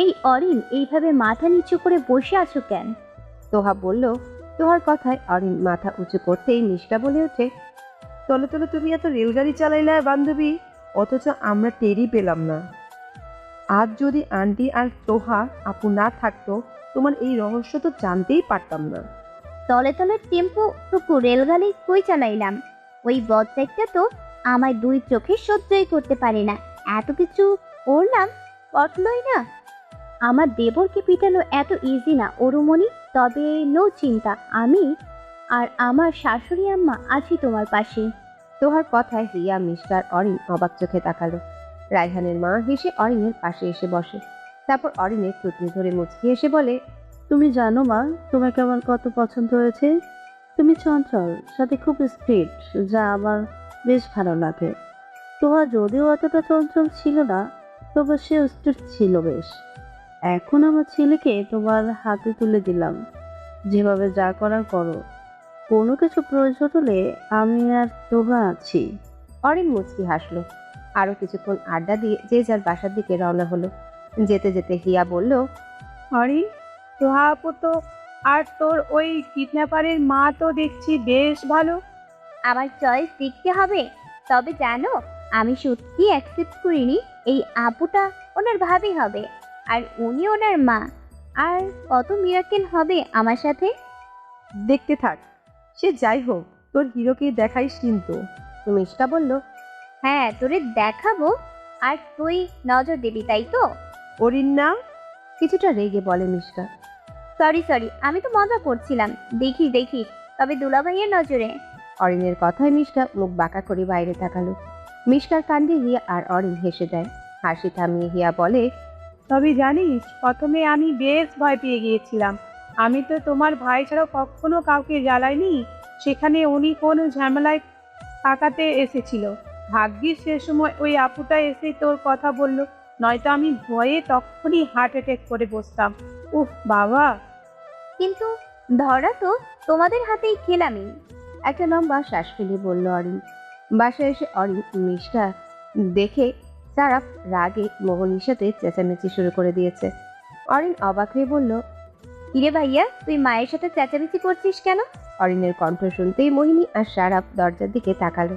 এই অরিন এইভাবে মাথা নিচু করে বসে আছো কেন? তোহা বলল তোহার কথায় অরিন মাথা উঁচু করতেই মিষ্টা বলে ওঠে। তলে তলে তুমি এত রেলগাড়ি চালাইলে বান্ধবী অথচ আমরা টেরই পেলাম না। আজ যদি আন্টি আর তোহা আপু না থাকতো তোমার এই রহস্য তো জানতেই পারতাম না। তলে তলে টেম্পো টুকু রেলগাড়ি কই চালাইলাম? ওই বদসাইডটা তো আমার দুই চোখে সহ্যই করতে পারে না। এত কিছু করলাম পটলই না? আমার দেবরকে পিটানো এত ইজি না অরুমণি। তবে নো চিন্তা আমি আর আমার শাশুড়ি আম্মা আছি তোমার পাশে। তোহার কথায় হিয়া মিষ্টার অরিন অবাক চোখে তাকালো। রায়হানের মা হেসে অরিনের পাশে এসে বসে। তারপর অরিনের থুতনি ধরে মুচকি এসে বলে তুমি জানো মা তোমাকে আমার কত পছন্দ হয়েছে? তুমি চঞ্চল সাথে খুব স্ট্রিট যা আমার বেশ ভালো লাগে। তোমার যদিও অতটা চঞ্চল ছিল না তবে সে স্ট্রিট ছিল বেশ। এখন আমার ছেলেকে তোমার হাতে তুলে দিলাম। যেভাবে যা করার করো। কোনো কিছু প্রয়োজন হলে আমি আর তোহা আছি। অরিন মুচকি হাসলো। আরও কিছুক্ষণ আড্ডা দিয়ে যে যার বাসার দিকে রওনা হলো। যেতে যেতে হিয়া বলল অরিন তোহা আপু তো আর তোর ওই কিডন্যাপারের মা তো দেখছি বেশ ভালো। আমার চয়েস দেখতে হবে। তবে জানো আমি সত্যি অ্যাকসেপ্ট করিনি। এই আপুটা ওনার ভাবি হবে। আর উনি ওনার মা। আর কত মিরাকেল হবে আমার সাথে? দেখতে থাক সে যাই হোক তোর হিরোকে দেখাইস কিন্তু। মিষ্টা বলল হ্যাঁ তোরে দেখাবো। আর তুই নজর দিবি তাই তো? অরিন না কিছুটা রেগে বলে মিষ্টা সরি সরি আমি তো মজা করছিলাম। দেখি দেখি তবে দুলাভাইয়ের নজরে। অরিনের কথায় মিষ্টা মুখ বাঁকা করে বাইরে তাকালো। মিষ্টার কাণ্ডে হিয়া আর অরিন হেসে দেয়। হাসি থামিয়ে হিয়া বলে তবে জানিস, প্রথমে আমি বেশ ভয় পেয়ে গিয়েছিলাম। আমি তো তোমার ভাই ছাড়া কখনো কাউকে জ্বালাইনি। সেখানে উনি কোনো ঝামেলায় কাকাতে এসেছিল। ভাগ্যিস সে সময় ওই আপুটা এসে তোর কথা বলল, নয়তো আমি ভয়ে তখনই হার্ট অ্যাটাক করে বসতাম। উফ, বাবা! কিন্তু ধরা তো তোমাদের হাতেই খেলামই একটা লম্বা শ্বাস ফেলে বলল অরিন। বাসায় এসে অরিন, মিষ্টা, দেখে সারাফ রাগে মোহনীর সাথে চেঁচামেচি শুরু করে দিয়েছে। অরিন অবাক হয়ে বলল কিরে ভাইয়া তুই মায়ের সাথে চেঁচামেচি করছিস কেন? অরিনের কণ্ঠ শুনতেই মোহিনী আর সারাফ দরজার দিকে তাকালো।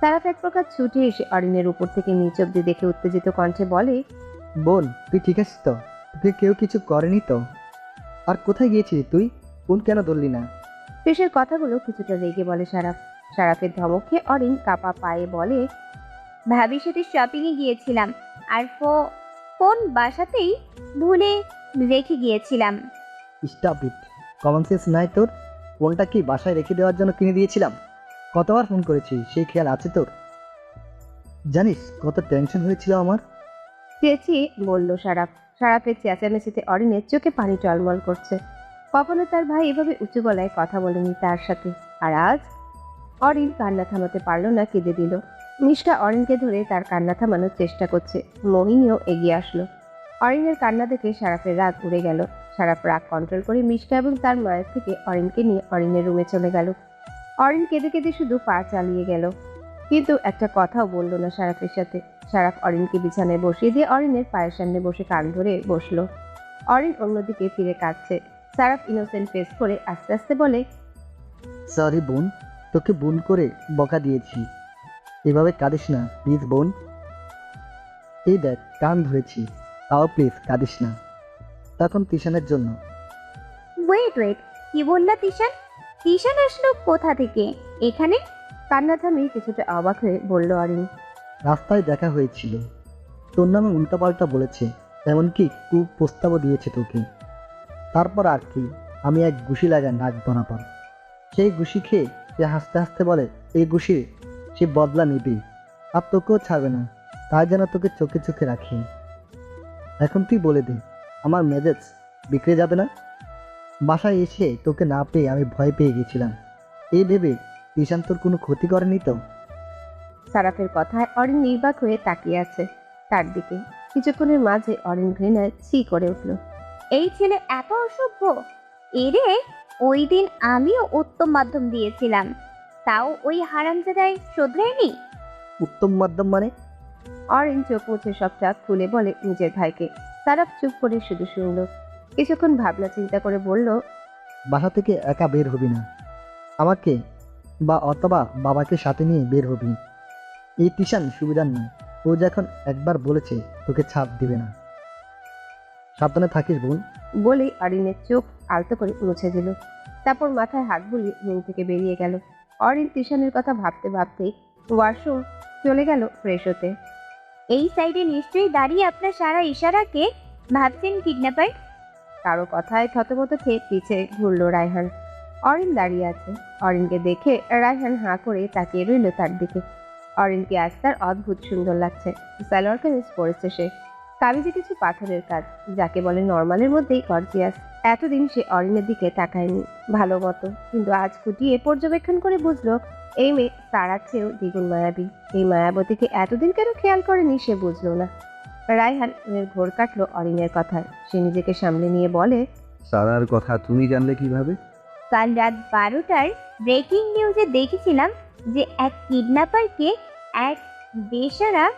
সারাফ এক প্রকার ছুটে এসে অরিনের উপর থেকে নিচ অব্দি দেখে উত্তেজিত কণ্ঠে বলে বোন তুই ঠিক আছিস তো? তোকে কেউ কিছু করেনি তো? আর কোথায় গিয়েছিলি তুই? ফোন কেন ধরলি না? শেষের কথাগুলো কিছুটা রেগে বলে সারাফ সারাফের ধমক অরিন কাপা পায়ে বলে ভাবির সাথে শপিংয়ে গিয়েছিলাম আর ফো ফোন বাসাতেই ভুলে রেখে গিয়েছিলাম। স্টপ ইট কমন সেন্স নাই তোর। ফোনটা কি বাসায় রেখে দেওয়ার জন্য কিনে দিয়েছিলাম? কতবার ফোন করেছি সেই খেয়াল আছে তোর? জানিস কত টেনশন হয়েছিল আমার। চেঁচিয়ে বলল সারাফ। সারাফের চেঁচামেচিতে অরিনের চোখে পানি টলমল করছে। কখনো তার ভাই এভাবে উঁচু গলায় কথা বলেনি তার সাথে। আর আজ অরিন কান্না থামাতে পারল না কেঁদে দিল। মিষ্টা অরিনকে ধরে তার কান্না থামানোর চেষ্টা করছে। মোহিনীও এগিয়ে আসলো। অরিনের কান্না দেখে সারাফের রাগ উড়ে গেল। সারাফ রাগ কন্ট্রোল করে মিষ্টা এবং তার মায়ের থেকে অরিনকে নিয়ে অরিনের রুমে চলে গেল। অরিন কেঁদে কেঁদে শুধু পা চালিয়ে গেল। কিন্তু একটা কথাও বলল না সারাফের সাথে। সারাফ অরিনকে বিছানায় বসিয়ে দিয়ে অরিনের পায়ের সামনে বসে কান ধরে বসল। অরিন অন্যদিকে ফিরে কাঁদছে। সারাফ ইনোসেন্ট ফেস করে আস্তে আস্তে বলে সরি বোন, তোকে বোন করে বকা দিয়েছি। এভাবে কাঁদিস না প্লিজ বোন। এই দেখ কান ধরেছি তাও প্লিজ কাঁদিস না। তখন তিশানের জন্য। ওয়েট ওয়েট কি বললা তিশান? তিশান আসলো কোথা থেকে? এখানে? কান্না থামিয়ে কিছুটা অবাক হয়ে বলল অরিন রাস্তায় দেখা হয়েছিল। তোর নামে উল্টাপাল্টা বলেছে এমনকি কু প্রস্তাবও দিয়েছে তোকে। তারপর আর কি আমি এক ঘুষি লাগাই নাক বরাবর। সেই ঘুষি খেয়ে সে হাসতে হাসতে বলে এই ঘুষি সে বদলা নেবে। আর তোকেও ছাড়বে না। তাই যেন তোকে চোখে চোখে রাখি। এখন তুই বলে দে, আমার মেজাজ বিগড়ে যাবে না? বাসায় এসে তোকে না পেয়ে আমি ভয় পেয়ে গেছিলাম। এই ভেবে ঈশান তোর কোনো ক্ষতি করেনি তো? সারাফের কথায় অরিন নির্বাক হয়ে তাকিয়ে আছে তার দিকে। কিছুক্ষণের মাঝে অরিন ঘৃণায় ছি করে উঠল। এই ছেলে এত অসভ্য। এরে, ওই দিন আমিও উত্তম মাধ্যম দিয়েছিলাম। তাও ওই হারামজাদায় শোধরায়নি উত্তম মাধ্যম মানে? অরিন চোখ মুছে সব চাপ খুলে বলে নিজের ভাইকে। সারাফ চুপ করে শুধু শুনল। কিছুক্ষণ ভাবনা চিন্তা করে বলল বাসা থেকে একা বের হবি না। আমাকে বা অথবা বাবাকে সাথে নিয়ে বের হবি। এই তিশান সুবিধার না ও যখন একবার বলেছে তোকে ছাপ দিবে না। সাবধানে থাকিস বোন। বলেই অরিনের চোখ আলতো করে মুছে দিল। তারপর মাথায় হাত বুলিয়ে রুম থেকে বেরিয়ে গেল। অরিন তিশানের কথা ভাবতে ভাবতেই ওয়াশরুম চলে গেল ফ্রেশ হতে। এই সাইডে নিশ্চয়ই দাঁড়িয়ে আপনার সারা ইশারাকে ভাবছেন কিডন্যাপার কারও কথায় থতমত খেয়ে পিছে ঘুরলো রায়হান। অরিন দাঁড়িয়ে আছে। অরিনকে দেখে রায়হান হাঁ করে তাকিয়ে রইল তার দিকে। অরিনকে আজ তার অদ্ভুত সুন্দর লাগছে। সালোয়ার কামিজ পরেছে সে। কামিজে কিছু পাথরের কাজ, যাকে বলে নর্মালের মধ্যেই গর্জিয়াস এতদিন সে অরিনের দিকে তাকায়নি ভালো মতো। কিন্তু আজ খুঁটিয়ে পর্যবেক্ষণ করে বুঝলো এই মেয়ে তারার চেয়েও দ্বিগুণ মায়াবী। এই মায়াবতীকে এতদিন কেন খেয়াল করেনি সে বুঝলো না। রায়হান এর ঘোর কাটলো অরিনের কথায়। সে নিজেকে সামলে নিয়ে বলে সারার কথা তুমি জানলে কীভাবে? কাল রাত বারোটার ব্রেকিং নিউজে দেখেছিলাম যে এক কিডন্যাপারকে এক বেসারা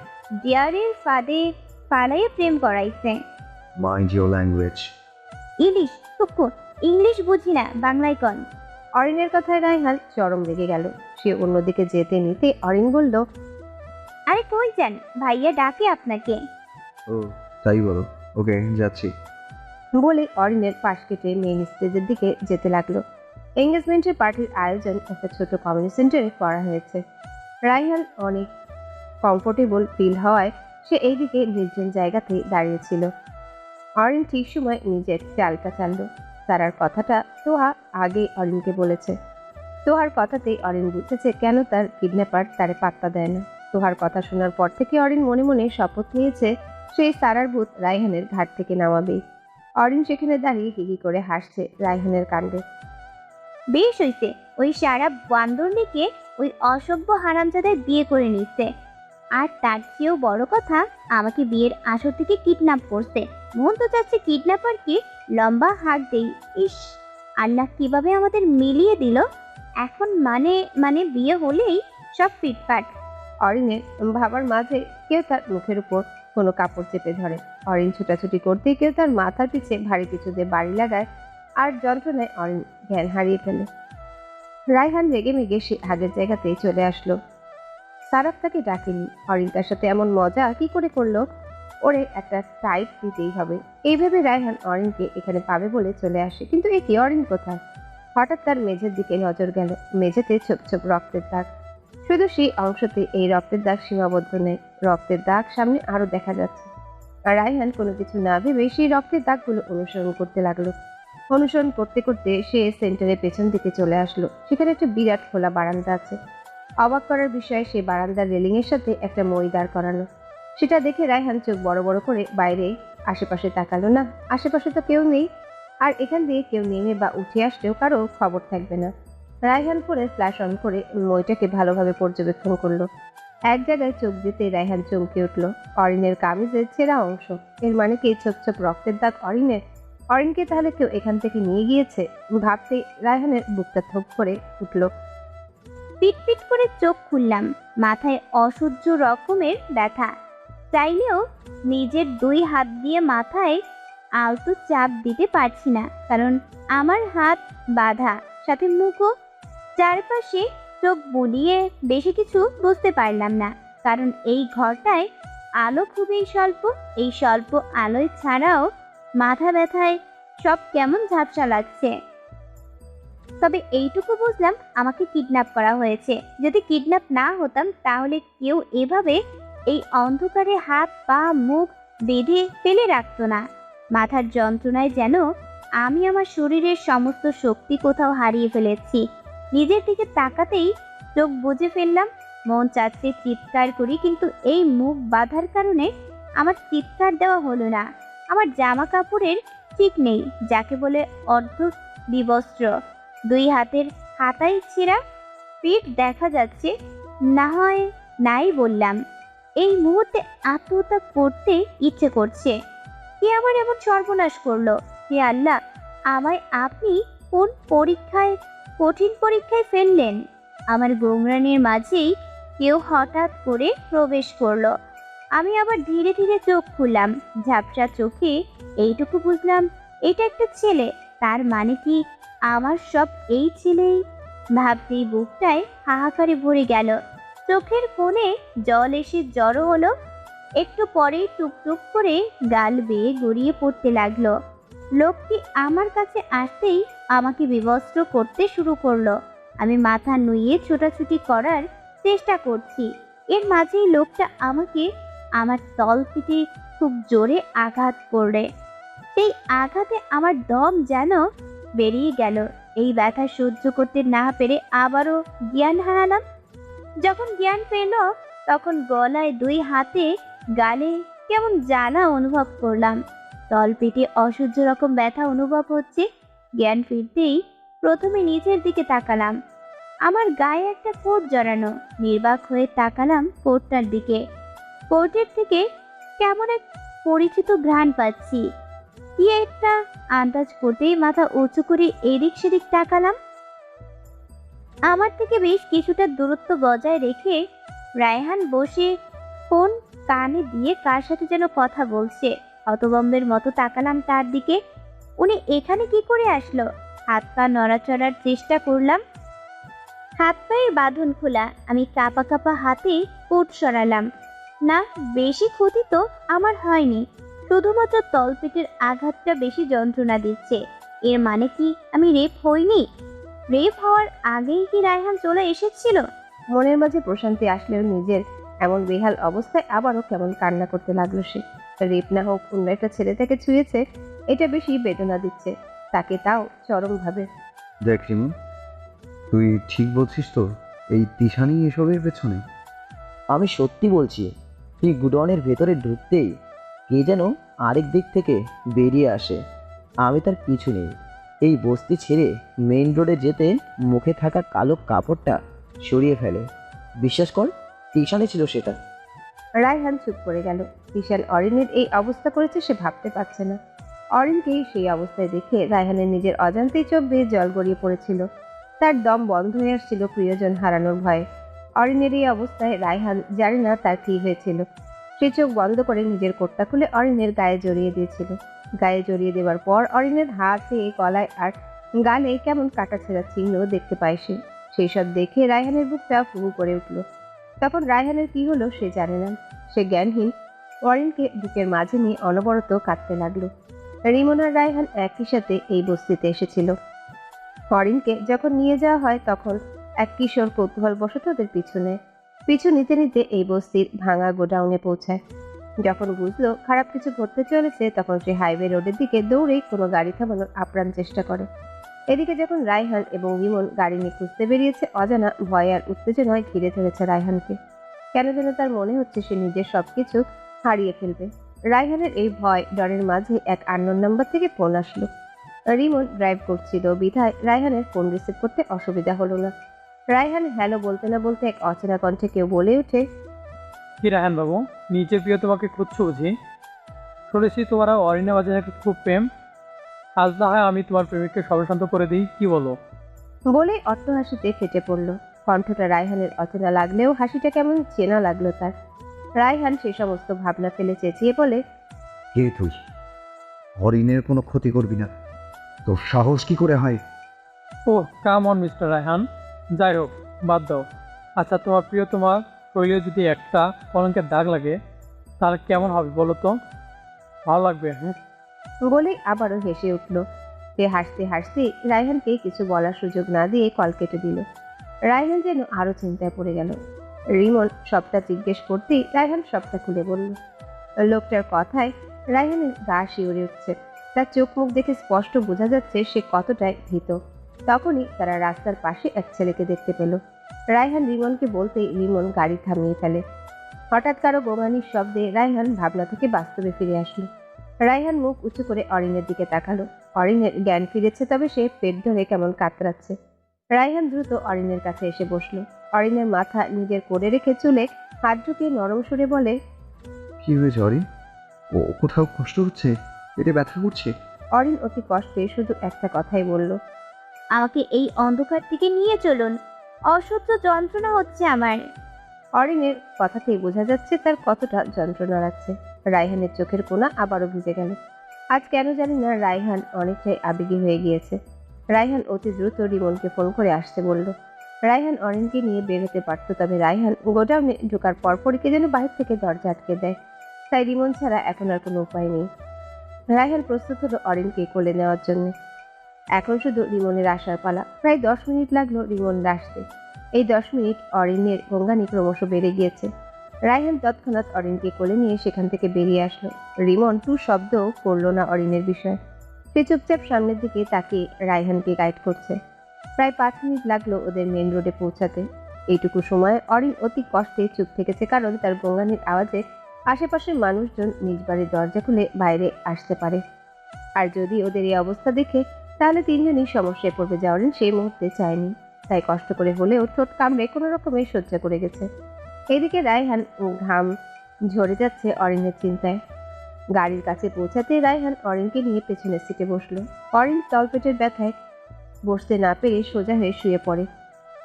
ডিয়ারের ফাঁদে পালাইয়ে প্রেম করাইছে। মাইন্ড ইউর ল্যাঙ্গুয়েজ ইলিশ? টুকু ইংলিশ বুঝি না বাংলায় কন। অরিনের কথায় রায়হান চরম রেগে গেল। সে অন্যদিকে যেতে নিতে অরিন বলল আরে কই যান? ভাইয়া ডাকে আপনাকে। ও তাই বলো। ওকে যাচ্ছি। বলে অরিনের পাশ কেটে মেইন স্টেজের দিকে যেতে লাগল। এঙ্গেজমেন্টের পার্টির আয়োজন একটা ছোট কমিউনিটি সেন্টারে করা হয়েছে। রায়হান অনেক কমফোর্টেবল ফিল হওয়ায় সে এইদিকে নির্জন জায়গাতে দাঁড়িয়েছিল অরিন ঠিক সময় নিজের চালটা চাললো। তারার কথাটা তোহা আগে অরিনকে বলেছে। তোহার কথাতেই অরিন বুঝেছে কেন তার কিডন্যাপার তারে পাত্তা দেয় না। তোহার কথা শোনার পর থেকে অরিন মনে মনে শপথ নিয়েছে সেই সারার ভূত রায়হানের ঘাট থেকে নামাবেই অরিন সেখানে দাঁড়িয়ে হিহি করে হাসছে রায়হানের কাণ্ডে। বেশ হইছে, ওই সারা বান্দরনিকে ওই অসভ্য হারামজাদায় বিয়ে করে নিচ্ছে আর তার চেয়েও বড় কথা, আমাকে বিয়ের আসর থেকে কিডন্যাপ করছে। মন তো চাচ্ছে কিডন্যাপারকে লম্বা হাত দেই। ইস, আল্লাহ কীভাবে আমাদের মিলিয়ে দিল? এখন মানে মানে বিয়ে হলেই সব ফিটফাট। অরিনের ভাবার মাঝে কেউ তার মুখের উপর কোনো কাপড় চেপে ধরে। অরিন ছুটাছুটি করতেই কেউ তার মাথার পিছে ভারী কিছু দিয়ে বাড়ি লাগায় আর যন্ত্রণায় অরিন জ্ঞান হারিয়ে ফেলে। রায়হান রেগে মেগে সে আগের জায়গাতেই চলে আসলো। সারাফ তাকে ডাকেনি। অরিন তার সাথে এমন মজা কি করে করল? ওরে একটা টাইপ দিতেই হবে। এইভাবে রায়হান অরিনকে এখানে পাবে বলে চলে আসে। কিন্তু এ কি? অরিন কোথায়? হঠাৎ তার মেঝের দিকে নজর গেল। মেঝেতে ছোপ ছোপ রক্তের দাগ। শুধু সেই অংশতে এই রক্তের দাগ সীমাবদ্ধ নেই। রক্তের দাগ সামনে আরও দেখা যাচ্ছে। আর রায়হান কোনো কিছু না ভেবে সেই রক্তের দাগগুলো অনুসরণ করতে লাগল। অনুসরণ করতে করতে সে সেন্টারের পেছন দিকে চলে আসলো। সেখানে একটা বিরাট খোলা বারান্দা আছে। অবাক করার বিষয়ে সেই বারান্দার রেলিং এর সাথে একটা মই দাঁড় করানো সেটা দেখে রায়হান চোখ বড় বড় করে বাইরে আশেপাশে তাকালো না। আশেপাশে তো কেউ নেই। আর এখান দিয়ে কেউ নেমে বা উঠে আসলেও কারও খবর থাকবে না। রায়হান ফোনে ফ্ল্যাশ অন করে মইটাকে ভালোভাবে পর্যবেক্ষণ করল। এক জায়গায় চোখ দিতে রায়হান চমকে উঠল। অরিনের কামিজের ছেঁড়া অংশ। এর মানে কি ছোপ ছোপ রক্তের দাগ অরিনের? অরিনকে তাহলে কেউ এখান থেকে নিয়ে গিয়েছে? ভাবতে রায়হানের বুকটা থোপ করে উঠল। পিটপিট করে চোখ খুললাম। মাথায় অসহ্য রকমের ব্যথা। চাইলেও নিজের দুই হাত দিয়ে মাথায় আলতো চাপ দিতে পারছি না, কারণ আমার হাত বাঁধা, সাথে মুখও। চারপাশে চোখ বুলিয়ে বেশি কিছু বুঝতে পারলাম না, কারণ এই ঘরটায় আলো খুবই স্বল্প। এই স্বল্প আলোয় ছাড়াও মাথা ব্যথায় সব কেমন ঝাপসা লাগছে। তবে এইটুকু বুঝলাম আমাকে কিডন্যাপ করা হয়েছে। যদি কিডন্যাপ না হতাম তাহলে কেউ এভাবে এই অন্ধকারে হাত, পা, মুখ বেঁধে ফেলে রাখতো না। মাথার যন্ত্রণায় যেন আমি আমার শরীরের সমস্ত শক্তি কোথাও হারিয়ে ফেলেছি। নিজের দিকে তাকাতেই চোখ বুঝে ফেললাম। মন চাচ্ছে চিৎকার করি, কিন্তু এই মুখ বাঁধার কারণে আমার চিৎকার দেওয়া হলো না। আমার জামা কাপড়ের ঠিক নেই, যাকে বলে অর্ধ বিবস্ত্র। দুই হাতের হাতাই ছেঁড়া পিঠ দেখা যাচ্ছে, না হয় নাই বললাম। এই মুহূর্তে আত্মহত্যা করতে ইচ্ছে করছে। কে আমার এমন সর্বনাশ করল? হে আল্লাহ, আমায় আপনি কোন পরীক্ষায়, কঠিন পরীক্ষায় ফেললেন? আমার গোমরানির মাঝেই কেউ হঠাৎ করে প্রবেশ করল। আমি আবার ধীরে ধীরে চোখ খুললাম। ঝাপসা চোখে এইটুকু বুঝলাম, এটা একটা ছেলে। তার মানে কি আমার সব এই ছেলেই? ভাবতেই বুকটায় হাহাকারে ভরে গেল। চোখের কোণে জল এসে জড়ো হলো। একটু পরেই টুকটুক করে গাল বেয়ে গড়িয়ে পড়তে লাগল। লোকটি আমার কাছে আসতেই আমাকে বিবস্ত্র করতে শুরু করল। আমি মাথা নুইয়ে ছোটাছুটি করার চেষ্টা করছি। এর মাঝেই লোকটা আমাকে আমার তল পিঠে খুব জোরে আঘাত করলে। সেই আঘাতে আমার দম যেন বেরিয়ে গেল। এই ব্যথা সহ্য করতে না পেরে আবারও জ্ঞান হারালাম। যখন জ্ঞান পেল, তখন গলায় দুই হাতে গালে কেমন জ্বালা অনুভব করলাম। তলপেটে অসহ্য রকম ব্যথা অনুভব হচ্ছে। জ্ঞান ফিরতেই প্রথমে নিচের দিকে তাকালাম। আমার গায়ে একটা কোট জড়ানো, নির্বাক হয়ে তাকালাম কোটটার দিকে। কোটের থেকে কেমন এক পরিচিত ঘ্রাণ পাচ্ছি। কি একটা আন্দাজ করতেই মাথা উঁচু করে এদিক সেদিক তাকালাম। আমার থেকে বেশ কিছুটা দূরত্ব বজায় রেখে রায়হান বসে ফোন কানে দিয়ে কার সাথে যেন কথা বলছে। অতবম্বের মতো তাকালাম তার দিকে। উনি এখানে কি করে আসলো? হাত পা নড়াচড়ার চেষ্টা করলাম। হাত পায়ের বাঁধন খোলা। আমি কাপা কাপা হাতে কোট সরালাম। না, বেশি ক্ষতি তো আমার হয়নি। শুধুমাত্র তলপেটের আঘাতটা বেশি যন্ত্রণা দিচ্ছে। এর মানে কি আমি রেপ হইনি? রেপ হওয়ার আগেই কি রায়হান চলে এসেছিল? মনের মাঝে প্রশান্তি আসলেও নিজের এমন বেহাল অবস্থায় আবারও কেমন কান্না করতে লাগল সে। রেপ না হোক অন্য একটা ছেলে তাকে ছুঁয়েছে এটা বেশি বেদনা দিচ্ছে। তাকে তাও চরমভাবে। দেখ রিমু তুই ঠিক বলছিস তো এই তিশানি এসবের পেছনে? আমি সত্যি বলছি তুই গুডনের ভেতরে ঢুকতেই কে যেন আরেক দিক থেকে বেরিয়ে আসে। আমি তার পিছু নেই। এই বস্তি ছেড়ে মেইন রোডে যেতে মুখে থাকা কালো কাপড়টা সরিয়ে ফেলে। বিশ্বাস কর টিউশনে ছিল সেটা। রায়হান চুপ করে গেল। বিশাল অরিনের এই অবস্থা করেছে সে ভাবতে পারছে না। অরিনকেই সেই অবস্থায় দেখে রায়হানের নিজের অজান্তেই চোখ বেয়ে জল গড়িয়ে পড়েছিল। তার দম বন্ধ হয়ে আসছিল প্রিয়জন হারানোর ভয়ে। অরিনের এই অবস্থায় রায়হান জানে না তার কী হয়েছিল। সে চোখ বন্ধ করে নিজের কোটটা খুলে অরিনের গায়ে জড়িয়ে দিয়েছিল। গায়ে জড়িয়ে দেওয়ার পর অরিনের হাতে, গলায় আর গালে কেমন কাটা ছেঁড়া চিহ্ন দেখতে পায় সে। সেই সব দেখে রায়হানের বুকটা ফুহু করে উঠল। তখন রায়হানের কি হলো সে জানে না। সে জ্ঞানহীন। অরিনকে বুকের মাঝে নিয়ে অনবরত কাঁদতে লাগল। রিমন আর রায়হান একই সাথে এই বস্তিতে এসেছিল। অরিনকে যখন নিয়ে যাওয়া হয়, তখন এক কিশোর কৌতূহলবশত ওদের পিছনে। পিছু নিতে নিতে এই বস্তির ভাঙা গোডাউনে পৌঁছায়। যখন বুঝলো খারাপ কিছু ঘটতে চলেছে, তখন সে হাইওয়ে রোডের দিকে দৌড়েই কোনো গাড়ি থামানোর আপ্রাণ চেষ্টা করে। এদিকে যখন রায়হান এবং বিমন গাড়ি নিয়ে খুঁজতে বেরিয়েছে, অজানা ভয় আর উত্তেজনায় ঘিরে ধরেছে রায়হানকে। কেন যেন তার মনে হচ্ছে সে নিজের সবকিছু হারিয়ে ফেলবে। রায়হানের এই ভয় ডরের মাঝে এক আন্নোর নাম্বার থেকে ফোন আসলো। রিমন ড্রাইভ করছিল বিধায় রায়হানের ফোন রিসিভ করতে অসুবিধা হলো না। রায়হান হ্যালো বলতে না বলতে এক অচেনা কণ্ঠে কেউ বলে ওঠে কি রায়হান বাবু। নিজের প্রিয় তোমাকে খুঁজছো বুঝি? শুনেছি তোমার অরিনা নাকি খুব প্রেম। আজ না হয় আমি তোমার প্রেমিককে সর্বশান্ত করে দিই কি বলো? বলে অট্ট হাসিতে ফেটে পড়ল। কণ্ঠটা রায়হানের অচেনা লাগলেও হাসিটা কেমন চেনা লাগল তার। রায়হান সে সমস্ত ভাবনা ফেলে চেঁচিয়ে বলে কে তুই হরিণের কোনো ক্ষতি করবি না। তোর সাহস কি করে হয়? ও কাম অন মিস্টার রায়হান। যাই হোক বাদ দাও। আচ্ছা তোমার প্রিয় তোমার শরীরে যদি একটা কলঙ্কের দাগ লাগে, তাহলে কেমন হবে বলো তো? ভালো লাগবে হ্যাঁ? বলেই আবারও হেসে উঠল। সে হাসতে হাসতে রায়হানকে কিছু বলার সুযোগ না দিয়ে কল কেটে দিল। রায়হান যেন আরও চিন্তায় পড়ে গেল। রিমন সবটা জিজ্ঞেস করতেই রায়হান সবটা খুলে বলল, লোকটার কথায় রায়হানের গা শিউরে উঠছে। তার চোখ মুখ দেখে স্পষ্ট বোঝা যাচ্ছে সে কতটাই ভীত। তখনই তারা রাস্তার পাশে এক ছেলেকে দেখতে পেল। রায়হান রিমনকে বলতেই রিমন গাড়ি থামিয়ে ফেলে। হঠাৎ কারও গোঙানির শব্দে রায়হান ভাবনা থেকে বাস্তবে ফিরে আসলো। রায়হান মুখ উঁচু করে অরিনের দিকে তাকালো। অরিনের জ্ঞান ফিরেছে তবে সে পেট ধরে কেমন কাতরাচ্ছে। রায়হান দ্রুত অরিনের কাছে এসে বসল। অরিনের মাথা নিজের করে রেখে চুলে হাত ঢুকিয়ে নরম সুরে বলে কি হয়েছে অরিন? ও কোথাও কষ্ট হচ্ছে? পেটে ব্যথা করছে? অরিন অতি কষ্টে শুধু একটা কথাই বলল আমাকে এই অন্ধকার থেকে নিয়ে চলুন। অসহ্য যন্ত্রণা হচ্ছে আমার। অরিনের কথাতেই বোঝা যাচ্ছে তার কতটা যন্ত্রণা লাগছে। রায়হানের চোখের কোনা আবারও ভিজে গেল। আজ কেন জানি না রায়হান অনেকটাই আবেগী হয়ে গিয়েছে। রায়হান অতি দ্রুত রিমনকে ফোন করে আসতে বলল। রায়হান অরিনকে নিয়ে বের হতে পারত, তবে রায়হান গোডাউনে ঢোকার পরপরই কে যেন বাইরে থেকে দরজা আটকে দেয়। তাই রিমন ছাড়া এখন আর কোনো উপায় নেই। রায়হান প্রস্তুত হলো অরিনকে কোলে নেওয়ার জন্য। এখন শুধু রিমনের আসার পালা। প্রায় দশ মিনিট লাগল রিমন আসতে। এই দশ মিনিট অরিনের গঙ্গানি ক্রমশ বেড়ে গিয়েছে। রায়হান তৎক্ষণাৎ অরিনকে কোলে নিয়ে সেখান থেকে বেরিয়ে আসলো। রিমন টু শব্দ করল না অরিনের বিষয়ে। সে চুপচাপ সামনের দিকে তাকে রায়হানকে গাইড করছে। প্রায় পাঁচ মিনিট লাগল ওদের মেন রোডে পৌঁছাতে। এইটুকু সময় অরিন অতি কষ্টে চুপ থেকেছে কারণ তার গঙ্গানির আওয়াজে আশেপাশের মানুষজন নিজ বাড়ির দরজা খুলে বাইরে আসতে পারে। আর যদি ওদের এই অবস্থা দেখে তাহলে তিনজনই সমস্যায় পড়বে যা সেই মুহূর্তে চায়নি। তাই কষ্ট করে হলেও ঠোঁট কামড়ে কোনো রকমে সহ্য করে গেছে। এদিকে রায়হান ঘাম ঝরে যাচ্ছে অরিনের চিন্তায়। গাড়ির কাছে পৌঁছাতে রায়হান অরিনকে নিয়ে পেছনের সিটে বসল। অরিন তলপেটের ব্যথায় বসতে না পেরে সোজা হয়ে শুয়ে পড়ে।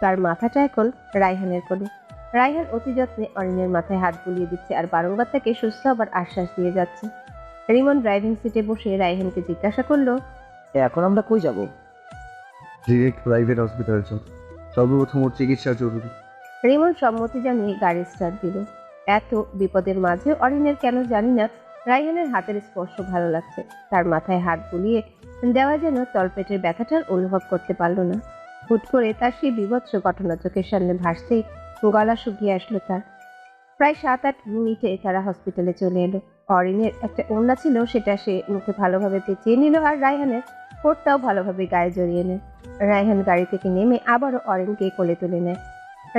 তার মাথাটা এখন রায়হানের কোলে রায়হান অতি যত্নে অরিনের মাথায় হাত বুলিয়ে দিচ্ছে আর বারংবার তাকে সুস্থ হবার আশ্বাস দিয়ে যাচ্ছে। রিমন ড্রাইভিং সিটে বসে রায়হানকে জিজ্ঞাসা করল এখন আমরা কই যাব? ডিরেক্ট প্রাইভেট হসপিটালে চল। সর্বপ্রথম ওর চিকিৎসা জরুরি। রিমন সম্মতি জানিয়ে গাড়ি স্টার্ট দিল। এত বিপদের মাঝে অরিনের কেন জানি না রায়হানের হাতের স্পর্শ ভালো লাগছে। তার মাথায় হাত বুলিয়ে দেওয়া যেন তলপেটের ব্যথাটার অনুভব করতে পারল না। হুট করে তার সেই বিভৎস ঘটনা চোখের সামনে ভাসতেই গলা শুকিয়ে আসলো তার। প্রায় সাত আট মিনিটে তারা হসপিটালে চলে এলো। অরিনের একটা ওড়না ছিল সেটা সে মুখে ভালোভাবে পেঁচিয়ে নিল আর রায়হানের কোটটাও ভালোভাবে গায়ে জড়িয়ে নেয় রায়হান গাড়ি থেকে নেমে আবারও অরেনকে কোলে তুলে নেয়।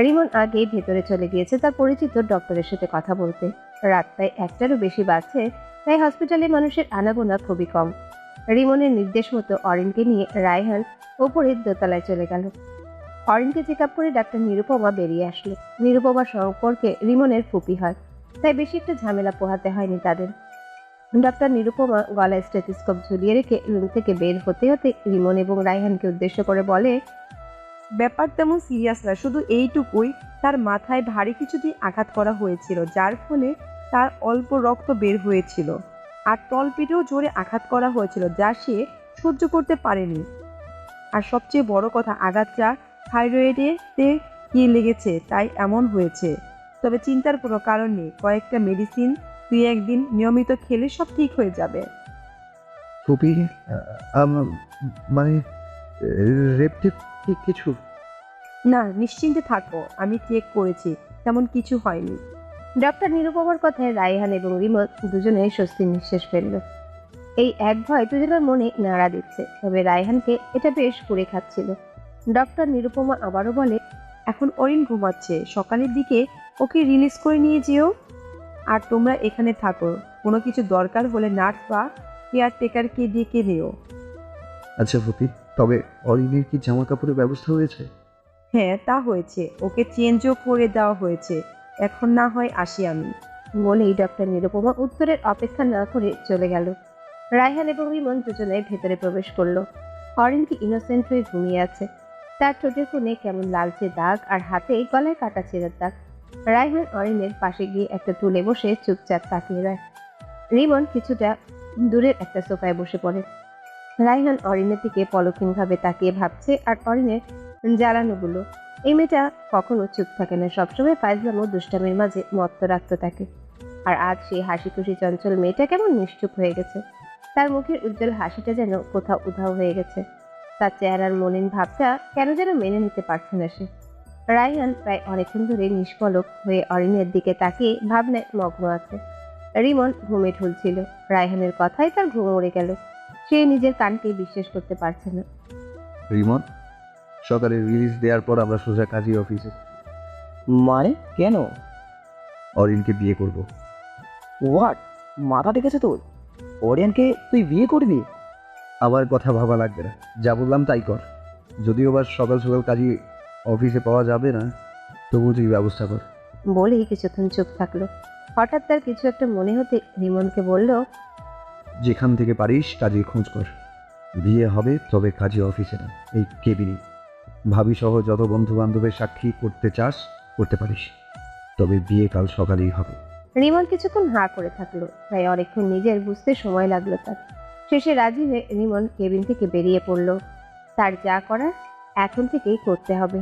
রিমন আগেই ভেতরে চলে গিয়েছে তার পরিচিত ডক্টরের সাথে কথা বলতে। রাত প্রায় একটারও বেশি বাজছে, তাই হসপিটালে মানুষের আনাগোনা খুবই কম। রিমনের নির্দেশ মতো অরিনকে নিয়ে রায়হান ওপরের দোতলায় চলে গেল। অরিনকে চেক আপ করে ডাক্তার নিরুপমা বেরিয়ে আসলো। নিরুপমা সম্পর্কে রিমনের ফুপি হয়, তাই বেশি একটা ঝামেলা পোহাতে হয়নি তাদের। ডক্টর নিরুপমা গলায় স্টেথিস্কোপ ঝুলিয়ে রেখে রুম থেকে বের হতে হতে রিমন এবং রায়হানকে উদ্দেশ্য করে বলে, ব্যাপার তেমন সিরিয়াস না শুধু এইটুকুই, তার মাথায় ভারী কিছু দিয়ে আঘাত করা হয়েছিল, যার ফলে তার অল্প রক্ত বের হয়েছিল আর তলপেটেও জোরে আঘাত করা হয়েছিল, যা সে সহ্য করতে পারেনি। আর সবচেয়ে বড় কথা, আঘাতটা থাইরয়েডেতে গিয়ে লেগেছে, তাই এমন হয়েছে। তবে চিন্তার কোনো কারণ নেই, কয়েকটা মেডিসিন দুই একদিন নিয়মিত খেলে সব ঠিক হয়ে যাবে। ফুপি মানে রেপটেপ কিছু? না নিশ্চিন্তে থাকো আমি চেক করেছি তেমন কিছু হয়নি। ডক্টর নিরুপমার কথায় রায়হান এবং রিমন দুজনে স্বস্তির নিঃশ্বাস ফেলল। এই এক ভয় দুজনের মনে নাড়া দিচ্ছে তবে রায়হানকে এটা বেশ করে খাচ্ছিল। ডক্টর নিরুপমা আবারও বলে এখন অরিন ঘুমাচ্ছে সকালের দিকে ওকে রিলিজ করে নিয়ে যেও। আর তোমরা এখানে থাকো। কোনো কিছু দরকার হলে নার্স বা কেয়ার টেকারকে ডেকে নিও। আচ্ছা ফুপি তবে অরিনের কি জামা কাপড়ের ব্যবস্থা হয়েছে? হ্যাঁ তা হয়েছে। ওকে চেঞ্জও করে দেওয়া হয়েছে। এখন না হয় আসি আমি। বলেই ডক্টর নিরুপমা উত্তরের অপেক্ষা না করে চলে গেল। রায়হান এবং রিমন দুজনে ভেতরে প্রবেশ করল। অরিন কি ইনোসেন্ট হয়ে ঘুমিয়ে আছে? তার ঠোঁটের কোণে কেমন লালচে দাগ আর হাতে গলায় কাটা ছেঁড়ার দাগ। রায়হান অরিনের পাশে গিয়ে একটা তুলে বসে চুপচাপ তাকিয়ে রয়। রিমন কিছুটা দূরের একটা সোফায় বসে পড়ে। রায়হান অরিনের দিকে পলক্ষীনভাবে তাকিয়ে ভাবছে আর অরিনের জ্বালানোগুলো। এই মেয়েটা কখনো চুপ থাকে না, সবসময় ফাইজলাম ও দুষ্টামের মাঝে মত্ত রাখতে থাকে। আর আজ সেই হাসি খুশি চঞ্চল মেয়েটা কেমন নিশ্চুপ হয়ে গেছে। তার মুখের উজ্জ্বল হাসিটা যেন কোথাও উধাও হয়ে গেছে। তার চেহারার মলিন ভাবটা কেন যেন মেনে নিতে পারছে না সে। রায়হান প্রায় অনেকক্ষণ ধরে নিষ্পলক হয়ে অরিনের দিকে তাকিয়ে ভাবনায় মগ্ন আছে। রিমন ঘুমে ঠুলছিল রায়হানের কথাই তার ঘুম উড়ে গেল। সে নিজের কানকে বিশ্বাস করতে পারছে না। রিমন সকালে রিলিজ দেওয়ার পর আমরা সোজা কাজী অফিসে মানে? কেন? অরিনকে বিয়ে করব। হোয়াট মাথা আছে তোর? অরিয়ানকে তুই বিয়ে করবি? আবার কথা ভাবা লাগবে না। যা বললাম তাই কর। যদিও বা সকাল সকাল কাজী অফিসে পাওয়া যাবে না তবু তুই ব্যবস্থা কর। বলেই কিছুক্ষণ চুপ থাকল। হঠাৎ তার কিছু একটা মনে হতে রিমনকে বলল যেখান থেকে পারিস কাজে খোঁজ কর। বিয়ে হবে তবে কাজী অফিসে না এই কেবিনে। ভাবি সহ যত বন্ধু বান্ধবের সাক্ষী করতে চাস করতে পারিস। তবে বিয়ে কাল সকালেই হবে। রিমন কিছুক্ষণ হাঁ করে থাকল তাই অনেকক্ষণ নিজের বুঝতে সময় লাগল তার। শেষে রাজি হয়ে রিমন কেবিন থেকে বেরিয়ে পড়ল। তার যা করার এখন থেকেই করতে হবে।